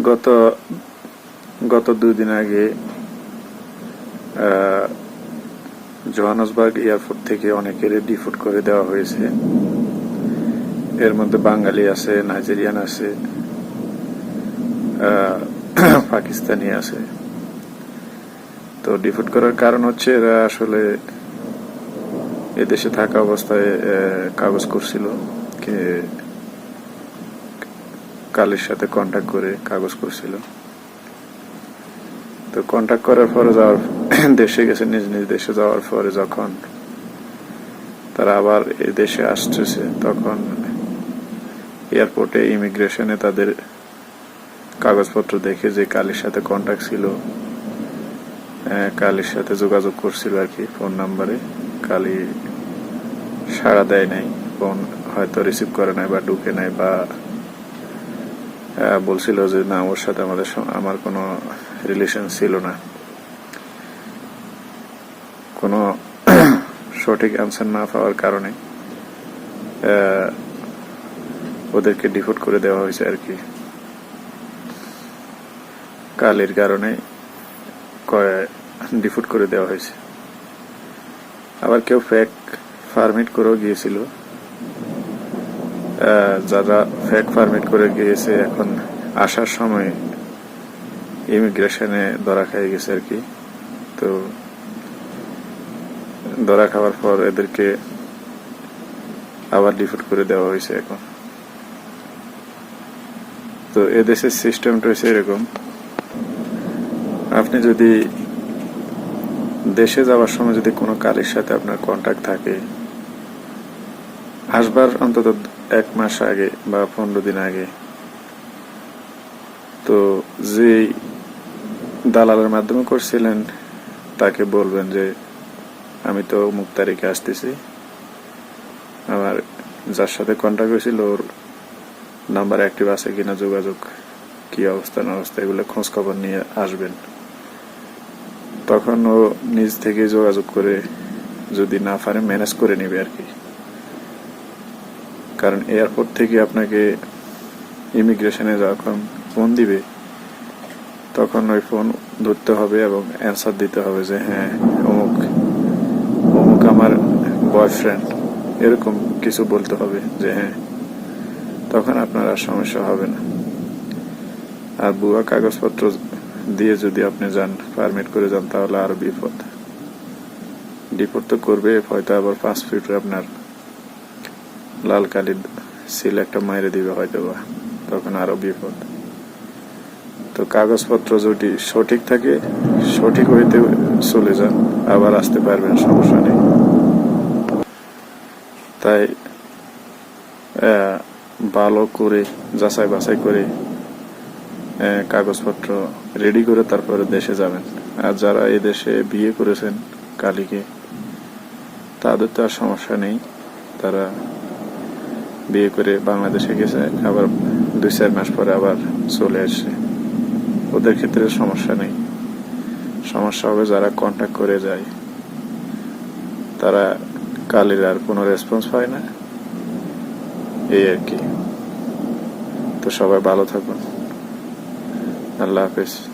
গত গত দুদিন আগে জোহানসবার্গ এয়ারপোর্ট থেকে অনেকেরই ডিফুট করে দেওয়া হয়েছে। এর মধ্যে বাঙালি আছে, নাইজেরিয়ান আছে পাকিস্তানি আছে। তো ডিফুট করার কারণ হচ্ছে এরা আসলে এদেশে থাকা অবস্থায় কাগজ করছিল কালের সাথে কন্ট্যাক্ট করে কাগজ করছিল। তো কন্ট্যাক্ট করার পরে যাওয়ার দেশে গেছে, নিজ নিজ দেশে যাওয়ার পরে যখন তারা আবার এই দেশে আসতেছে, তখন এয়ারপোর্টে ইমিগ্রেশনে তাদের কাগজপত্র দেখে যে কালির সাথে কন্ট্যাক্ট ছিল কালির সাথে যোগাযোগ করছিল আর কি ফোন নাম্বারে কালি সাড়া দেয় নাই ফোন হয়তো রিসিভ করে নাই বা ঢুকে নাই বা বলছিল যে, না, ওর সাথে আমাদের আমার কোনো রিলেশন ছিল না। কোনো সঠিক অ্যান্সার না পাওয়ার কারণে ওদেরকে ডিফোর্ট করে দেওয়া হয়েছে আর কি। কালের কারণে ডিফোর্ট করে দেওয়া হয়েছে। আবার কেউ ফেক ফার্মিট করেও গিয়েছিল। যারা ফেক পারমিট করে গিয়েছে, এখন আসার সময় ইমিগ্রেশনে ধরা খেয়ে গেছে আর কি। তো ধরা খাওয়ার পর এদেরকে আবার ডিফোর্ট করে দেওয়া হয়েছে এখন। তো এদেশের সিস্টেমটা হচ্ছে এরকম। আপনি যদি দেশে যাওয়ার সময় যদি কোনো কালের সাথে আপনার কন্ট্যাক্ট থাকে, আসবার অন্তত এক মাস আগে বা পনেরো দিন আগে। তো যে দালালের মাধ্যমে করছিলেন, তাকে বলবেন যে, আমি তো অমুক তারিখে আসতেছি। আমার যার সাথে কন্ট্যাক্ট হয়েছিল, ওর নাম্বার অ্যাক্টিভ আছে কিনা যোগাযোগ, কি অবস্থা, না অবস্থা, এগুলো খোঁজ খবর নিয়ে আসবেন। তখন ও নিজ থেকে যোগাযোগ করে যদি না পারে ম্যানেজ করে নেবে আর কি। কারণ এয়ারপোর্ট থেকে আপনাকে ইমিগ্রেশনে যখন ফোন দিবে, তখন ওই ফোন ধরতে হবে এবং অ্যান্সার দিতে হবে যে হ্যাঁ অমুক অমুক আমার বয়ফ্রেন্ড। এরকম কিছু বলতে হবে যে হ্যাঁ। তখন আপনার আর সমস্যা হবে না। আর বুয়া কাগজপত্র দিয়ে যদি আপনি যান, পারমিট করে যান, তাহলে আরও বিপদ। ডিপোর্ট তো করবে হয়তো আবার ফিট আপনার লাল কালির সিল একটা মাইরে দিবে হয়তো বা তখন আরও বিপদ। তো কাগজপত্র যদি সঠিক থাকে, সঠিক হইতে চলে যান, আবার আসতে পারবেন, সমস্যা নেই। তাই ভালো করে, যাচাই বাছাই করে কাগজপত্র রেডি করে তারপরে দেশে যাবেন। আর যারা এই দেশে বিয়ে করেছেন কালীকে, তাদের তো আর সমস্যা নেই, তারা বিয়ে করে বাংলাদেশে গেছে, আবার দুই চার মাস পরে আবার চলে আসছে। ওদের ক্ষেত্রে সমস্যা নেই। সমস্যা হবে যারা কন্ট্যাক্ট করে যায়। তারা কালির আর কোনো রেসপন্স পায় না। এই আর কি। তো সবাই ভালো থাকুন। আল্লাহ হাফেজ।